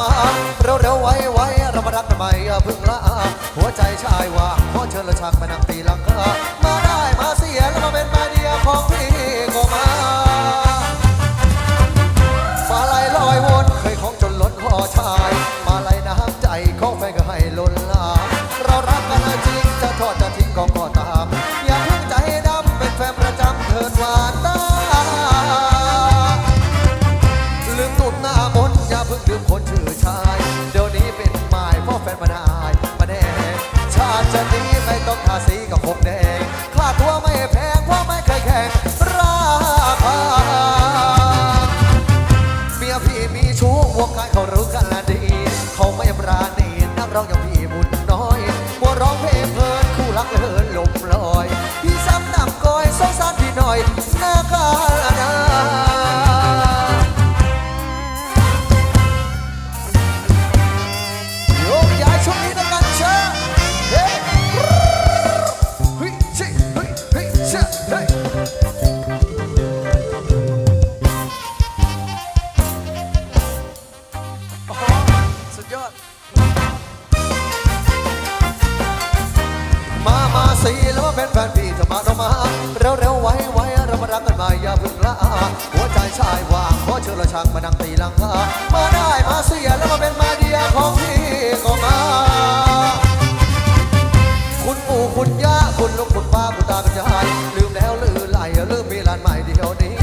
มาเร็วๆไวไวเรามารักกันใหม่อย่าพึ่งละหัวใจชายว่าขอเชิญละชักไปนั่งตีลังกามาได้มาเสียแล้วมาเป็นไม้เดียของพี่ ร้องอย่างพี่บุญน้อยมัวร้องเพลงเพลินคู่รักเลินลมลอย พี่ซ้ำนำก้อยสงสารพี่หน่อยหน้ากานาโยกย้ายช่วงนี้นะกันเชะเฮ้เฮ้ยเชะเฮ้ยเฮ้ยเชะเฮ้ยโอ้โหสุดยอด สิแล้วมาเป็นแฟนพี่จะมาเรามาเร็วเร็วไว้ไว้เรามารักกันมาอย่าพึ่งละหัวใจชายวางขอเชิญละชักมานั่งตีลังกามาได้มาเสียแล้วมาเป็นมาเดียของพี่ก็มาคุณปู่คุณย่าคุณลุงคุณป้าคุณตาคุณยายลืมแล้วลืมไหลลืมมีร้านใหม่เดียวนี้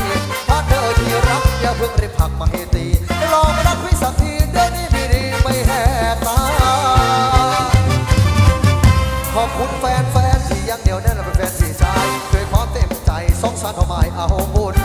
ถ้าเธอที่รักอย่าเพิ่งรีบผักมาให้ตี ที่ยังเดียวแน่นและเป็นแฟนพี่ชายด้วยความเต็มใจสงสารทำไมเอาบุญ